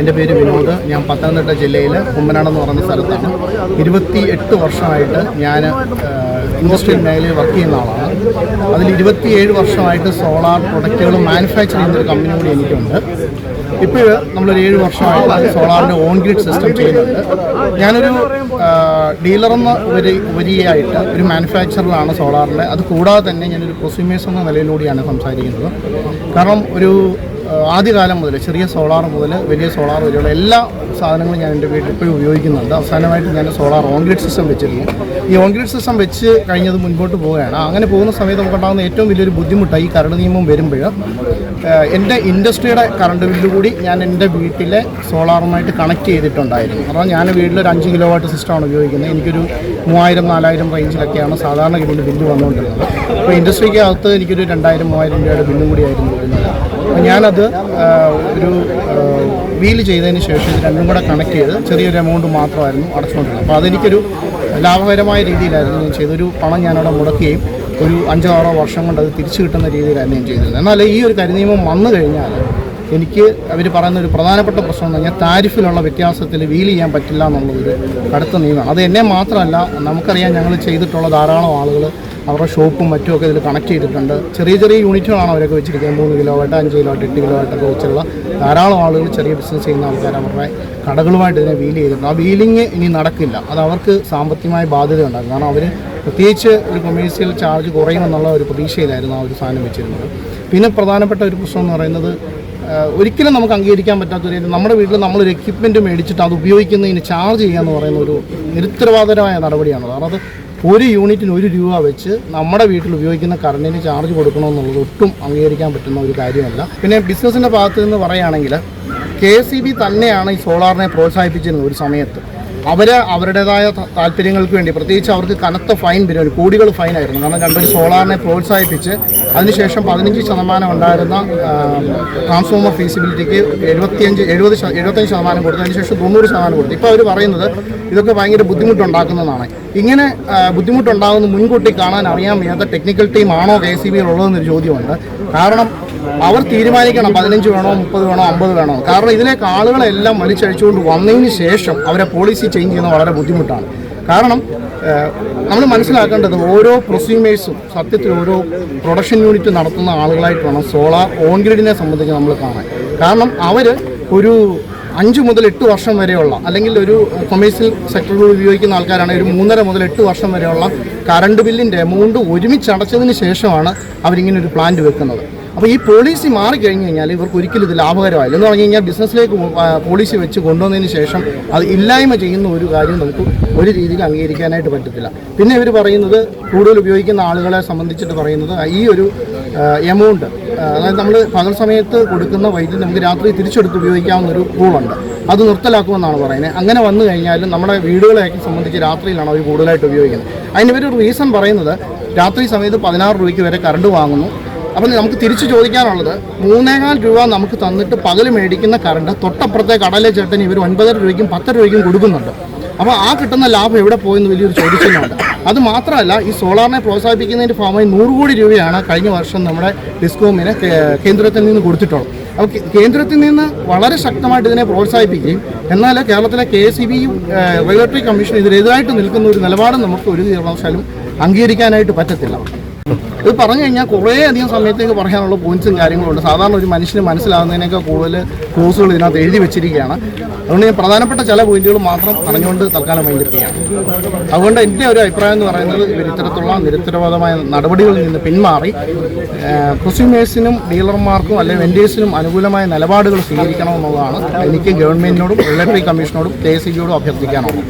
എന്റെ പേര് വിനോദ്. ഞാൻ പത്തനംതിട്ട ജില്ലയിൽ കുമ്പനാട് എന്ന് പറയുന്ന സ്ഥലത്താണ്. ഇരുപത്തി എട്ട് വർഷമായിട്ട് ഞാൻ ഇൻഡസ്ട്രിയൽ മേഖലയിൽ വർക്ക് ചെയ്യുന്ന ആളാണ്. അതിൽ ഇരുപത്തിയേഴ് വർഷമായിട്ട് സോളാർ പ്രൊഡക്റ്റുകൾ മാനുഫാക്ചർ ചെയ്യുന്ന ഒരു കമ്പനി കൂടി എനിക്കുണ്ട്. ഇപ്പോൾ നമ്മളൊരു ഏഴ് വർഷമായിട്ട് സോളാറിന്റെ ഓൺ ഗ്രിഡ് സിസ്റ്റം ചെയ്യുന്നുണ്ട്. ഞാനൊരു ഡീലറെന്ന ഉപരി ഉപരിയായിട്ട് ഒരു മാനുഫാക്ചറിലാണ് സോളാറിന്റെ അത് കൂടാതെ തന്നെ ഞാനൊരു പ്രൊസ്യൂമേഴ്സ് എന്ന നിലയിലൂടെയാണ് സംസാരിക്കുന്നത്. കാരണം ഒരു ആദ്യകാലം മുതൽ ചെറിയ സോളാർ മുതൽ വലിയ സോളാർ വരെയുള്ള എല്ലാ സാധനങ്ങളും ഞാൻ എന്റെ വീട്ടിൽ ഇപ്പോഴും ഉപയോഗിക്കുന്നുണ്ട്. അവസാനമായിട്ട് ഞാൻ സോളാർ ഓൺഗ്രിഡ് സിസ്റ്റം വെച്ചിരുന്നു. ഈ ഓൺഗ്രിഡ് സിസ്റ്റം വെച്ച് കഴിഞ്ഞത് മുൻപോട്ട് പോവുകയാണ്. അങ്ങനെ പോകുന്ന സമയത്ത് നമുക്കുണ്ടാകുന്ന ഏറ്റവും വലിയൊരു ബുദ്ധിമുട്ടായി ഈ കരട് നിയമം വരുമ്പോൾ എന്റെ ഇൻഡസ്ട്രിയുടെ കറണ്ട് ബില്ല് കൂടി ഞാൻ എന്റെ വീട്ടിലെ സോളാറുമായിട്ട് കണക്ട് ചെയ്തിട്ടുണ്ടായിരുന്നു. കാരണം ഞാൻ വീട്ടിലൊരു അഞ്ച് കിലോ വാട്ട് സിസ്റ്റമാണ് ഉപയോഗിക്കുന്നത്. എനിക്കൊരു മൂവായിരം നാലായിരം റേഞ്ചിലൊക്കെയാണ് സാധാരണ ഗതിയിൽ ബില്ല് വന്നുകൊണ്ടിരുന്നത്. അപ്പോൾ ഇൻഡസ്ട്രിക്ക് അകത്ത് എനിക്കൊരു രണ്ടായിരം മൂവായിരം രൂപയുടെ ബില്ലും കൂടിയായിരുന്നു വരുന്നത്. ഞാനത് ഒരു വീൽ ചെയ്തതിന് ശേഷം ഇത് രണ്ടും കൂടെ കണക്ട് ചെയ്ത് ചെറിയൊരു എമൗണ്ട് മാത്രമായിരുന്നു അടച്ചുകൊണ്ടിരുന്നത് അപ്പോൾ അതെനിക്കൊരു ലാഭകരമായ രീതിയിലായിരുന്നു ഞാൻ ചെയ്തൊരു പണം ഞാനവിടെ മുടക്കുകയും ഒരു അഞ്ചോ ആറോ വർഷം കൊണ്ട് അത് തിരിച്ചു കിട്ടുന്ന രീതിയിലായിരുന്നു ഞാൻ ചെയ്തിരുന്നത് എന്നാൽ ഈ ഒരു കരിനിയമം വന്നു കഴിഞ്ഞാൽ എനിക്ക് അവർ പറയുന്ന ഒരു പ്രധാനപ്പെട്ട പ്രശ്നം എന്ന് പറഞ്ഞാൽ താരിഫിലുള്ള വ്യത്യാസത്തിൽ വീൽ ചെയ്യാൻ പറ്റില്ല എന്നുള്ളൊരു കടുത്ത നിയമം. അത് എന്നെ മാത്രമല്ല നമുക്കറിയാം ഞങ്ങൾ ചെയ്തിട്ടുള്ള ധാരാളം ആളുകൾ അവരുടെ ഷോപ്പും മറ്റുമൊക്കെ ഇതിൽ കണക്ട് ചെയ്തിട്ടുണ്ട്. ചെറിയ ചെറിയ യൂണിറ്റുകളാണ് അവരൊക്കെ വെച്ചിരിക്കുന്നത്. മൂന്ന് കിലോ വാട്ട് അഞ്ച് കിലോ വാട്ട് എട്ട് കിലോ വാട്ടൊക്കെ വെച്ചുള്ള ധാരാളം ആളുകൾ ചെറിയ ബിസിനസ് ചെയ്യുന്ന ആൾക്കാർ അവരുടെ കടകളുമായിട്ട് ഇതിനെ വീൽ ചെയ്തിട്ടുണ്ട്. ആ വീലിങ് ഇനി നടക്കില്ല. അത് അവർക്ക് സാമ്പത്തികമായ ബാധ്യത ഉണ്ടാകും കാരണം അവർ പ്രത്യേകിച്ച് ഒരു കൊമേഴ്സ്യൽ ചാർജ് കുറയുമെന്നുള്ള ഒരു പ്രതീക്ഷയിലായിരുന്നു ആ ഒരു സാധനം വെച്ചിരുന്നത്. പിന്നെ പ്രധാനപ്പെട്ട ഒരു പ്രശ്നം എന്ന് പറയുന്നത് ഒരിക്കലും നമുക്ക് അംഗീകരിക്കാൻ പറ്റാത്ത ഒരു നമ്മുടെ വീട്ടിൽ നമ്മളൊരു എക്യുപ്മെന്റ് മേടിച്ചിട്ട് അത് ഉപയോഗിക്കുന്നതിന് ചാർജ് ചെയ്യുക എന്ന് പറയുന്ന ഒരു നിരുത്തരവാദരമായ നടപടിയാണ് കാരണം അത് ഒരു യൂണിറ്റിന് ഒരു രൂപ വെച്ച് നമ്മുടെ വീട്ടിൽ ഉപയോഗിക്കുന്ന കറണ്ടിന് ചാർജ് കൊടുക്കണമെന്നുള്ളത് ഒട്ടും അംഗീകരിക്കാൻ പറ്റുന്ന ഒരു കാര്യമല്ല. പിന്നെ ബിസിനസ്സിന്റെ ഭാഗത്ത് നിന്ന് പറയുകയാണെങ്കിൽ കെ എസ് ബി തന്നെയാണ് ഈ സോളാറിനെ പ്രോത്സാഹിപ്പിച്ചിരുന്നത് ഒരു സമയത്ത്. അവർ അവരുടേതായ താല്പര്യങ്ങൾക്ക് വേണ്ടി പ്രത്യേകിച്ച് അവർക്ക് കനത്ത ഫൈൻ വരും കോടികൾ ഫൈനായിരുന്നു കാരണം രണ്ടൊരു സോളാറിനെ പ്രോത്സാഹിപ്പിച്ച് അതിനുശേഷം പതിനഞ്ച് ശതമാനം ഉണ്ടായിരുന്ന ട്രാൻസ്ഫോമർ ഫീസിബിലിറ്റിക്ക് എഴുപത്തിയഞ്ച് എഴുപത് എഴുപത്തഞ്ച് ശതമാനം കൊടുത്തു. അതിനുശേഷം തൊണ്ണൂറ് ശതമാനം കൊടുത്തു. ഇപ്പോൾ അവർ പറയുന്നത് ഇതൊക്കെ ഭയങ്കര ബുദ്ധിമുട്ടുണ്ടാക്കുന്നതാണ്. ഇങ്ങനെ ബുദ്ധിമുട്ടുണ്ടാകുന്ന മുൻകൂട്ടി കാണാൻ അറിയാൻ വയ്യാത്ത ടെക്നിക്കൽ ടീം ആണോ കെ സി ബി ഉള്ളതെന്നൊരു ചോദ്യമുണ്ട്. കാരണം അവർ തീരുമാനിക്കണം പതിനഞ്ച് വേണോ മുപ്പത് വേണോ അമ്പത് വേണോ. കാരണം ഇതിലേക്ക് ആളുകളെല്ലാം വലിച്ചഴിച്ചുകൊണ്ട് വന്നതിന് ശേഷം അവരെ പോളിസി ചേഞ്ച് ചെയ്യുന്നത് വളരെ ബുദ്ധിമുട്ടാണ്. കാരണം നമ്മൾ മനസ്സിലാക്കേണ്ടത് ഓരോ പ്രൊസ്യൂമേഴ്സും സത്യത്തിൽ ഓരോ പ്രൊഡക്ഷൻ യൂണിറ്റ് നടത്തുന്ന ആളുകളായിട്ട് വേണം സോളാർ ഓൺഗ്രിഡിനെ സംബന്ധിച്ച് നമ്മൾ കാണാൻ. കാരണം അവർ ഒരു അഞ്ച് മുതൽ എട്ട് വർഷം വരെയുള്ള അല്ലെങ്കിൽ ഒരു കൊമേഴ്സ്യൽ സെക്ടറിൽ ഉപയോഗിക്കുന്ന ആൾക്കാരാണ് ഒരു മൂന്നര മുതൽ എട്ട് വർഷം വരെയുള്ള കറണ്ട് ബില്ലിന്റെ എമൗണ്ട് ഒരുമിച്ച് അടച്ചതിന് ശേഷമാണ് അവരിങ്ങനെ ഒരു പ്ലാന്റ് വെക്കുന്നത്. അപ്പോൾ ഈ പോളിസി മാറിക്കഴിഞ്ഞ് കഴിഞ്ഞാൽ ഇവർക്ക് ഒരിക്കലും ഇത് ലാഭകരമായില്ല എന്ന് പറഞ്ഞു കഴിഞ്ഞാൽ ബിസിനസ്സിലേക്ക് പോളിസി വെച്ച് കൊണ്ടുവന്നതിന് ശേഷം അത് ഇല്ലായ്മ ചെയ്യുന്ന ഒരു കാര്യം നമുക്ക് ഒരു രീതിയിൽ അംഗീകരിക്കാനായിട്ട് പറ്റത്തില്ല. പിന്നെ ഇവർ പറയുന്നത് കൂടുതൽ ഉപയോഗിക്കുന്ന ആളുകളെ സംബന്ധിച്ചിട്ട് പറയുന്നത് ഈ ഒരു എമൗണ്ട് അതായത് നമ്മൾ പകൽ സമയത്ത് കൊടുക്കുന്ന വൈദ്യുതി നമുക്ക് രാത്രി തിരിച്ചെടുത്ത് ഉപയോഗിക്കാവുന്ന ഒരു റൂളുണ്ട് അത് നിർത്തലാക്കുമെന്നാണ് പറയുന്നത്. അങ്ങനെ വന്നു കഴിഞ്ഞാലും നമ്മുടെ വീടുകളെയൊക്കെ സംബന്ധിച്ച് രാത്രിയിലാണ് അവർ കൂടുതലായിട്ട് ഉപയോഗിക്കുന്നത്. അതിന് ഇവർ റീസൺ പറയുന്നത് രാത്രി സമയത്ത് പതിനാറ് രൂപയ്ക്ക് വരെ കറണ്ട് വാങ്ങുന്നു. അപ്പം നമുക്ക് തിരിച്ചു ചോദിക്കാനുള്ളത് മൂന്നേകാൽ രൂപ നമുക്ക് തന്നിട്ട് പകൽ മേടിക്കുന്ന കറണ്ട് തൊട്ടപ്പുറത്തെ കടലെ ചേട്ടൻ ഇവർ ഒൻപതര രൂപയ്ക്കും പത്തര രൂപയ്ക്കും കൊടുക്കുന്നുണ്ട്. അപ്പോൾ ആ കിട്ടുന്ന ലാഭം എവിടെ പോയെന്ന് വലിയൊരു ചോദിക്കുന്നുണ്ട് അത് മാത്രമല്ല ഈ സോളാറിനെ പ്രോത്സാഹിപ്പിക്കുന്നതിന്റെ ഭാഗമായി നൂറ് കോടി രൂപയാണ് കഴിഞ്ഞ വർഷം നമ്മുടെ ഡിസ്കോമിന് കേന്ദ്രത്തിൽ നിന്ന് കൊടുത്തിട്ടുള്ളത്. അപ്പോൾ കേന്ദ്രത്തിൽ നിന്ന് വളരെ ശക്തമായിട്ട് ഇതിനെ പ്രോത്സാഹിപ്പിക്കുകയും എന്നാൽ കേരളത്തിലെ കെ എസ് ബിയും റെഗുലേറ്ററി കമ്മീഷനും ഇതിനെതിരായിട്ട് നിൽക്കുന്ന ഒരു നിലപാട് നമുക്ക് ഒരു കാരണവശാലും അംഗീകരിക്കാനായിട്ട് പറ്റത്തില്ല. ഇത് പറഞ്ഞു കഴിഞ്ഞാൽ കുറേ അധികം സമയത്തേക്ക് പറയാനുള്ള പോയിന്റ്സും കാര്യങ്ങളുണ്ട് സാധാരണ ഒരു മനുഷ്യന് മനസ്സിലാവുന്നതിനേക്കാൾ കൂടുതൽ ക്ലോസുകൾ ഇതിനകത്ത് എഴുതി വെച്ചിരിക്കുകയാണ്. അതുകൊണ്ട് ഞാൻ പ്രധാനപ്പെട്ട ചില പോയിന്റുകൾ മാത്രം പറഞ്ഞുകൊണ്ട് തൽക്കാലം വൈകിപ്പിക്കുകയാണ് അതുകൊണ്ട് എന്റെ ഒരു അഭിപ്രായം എന്ന് പറയുന്നത് ഇവർ ഇത്തരത്തിലുള്ള നിരുത്തരവാദമായ നടപടികളിൽ നിന്ന് പിന്മാറി കൊസ്യൂമേഴ്സിനും ഡീലർമാർക്കും അല്ലെങ്കിൽ വെൻഡേഴ്സിനും അനുകൂലമായ നിലപാടുകൾ സ്വീകരിക്കണമെന്നുള്ളതാണ് എനിക്ക് ഗവൺമെന്റിനോടും റെഗുലേറ്ററി കമ്മീഷനോടും കെ എസ് സിയോടും അഭ്യർത്ഥിക്കാനുള്ളത്.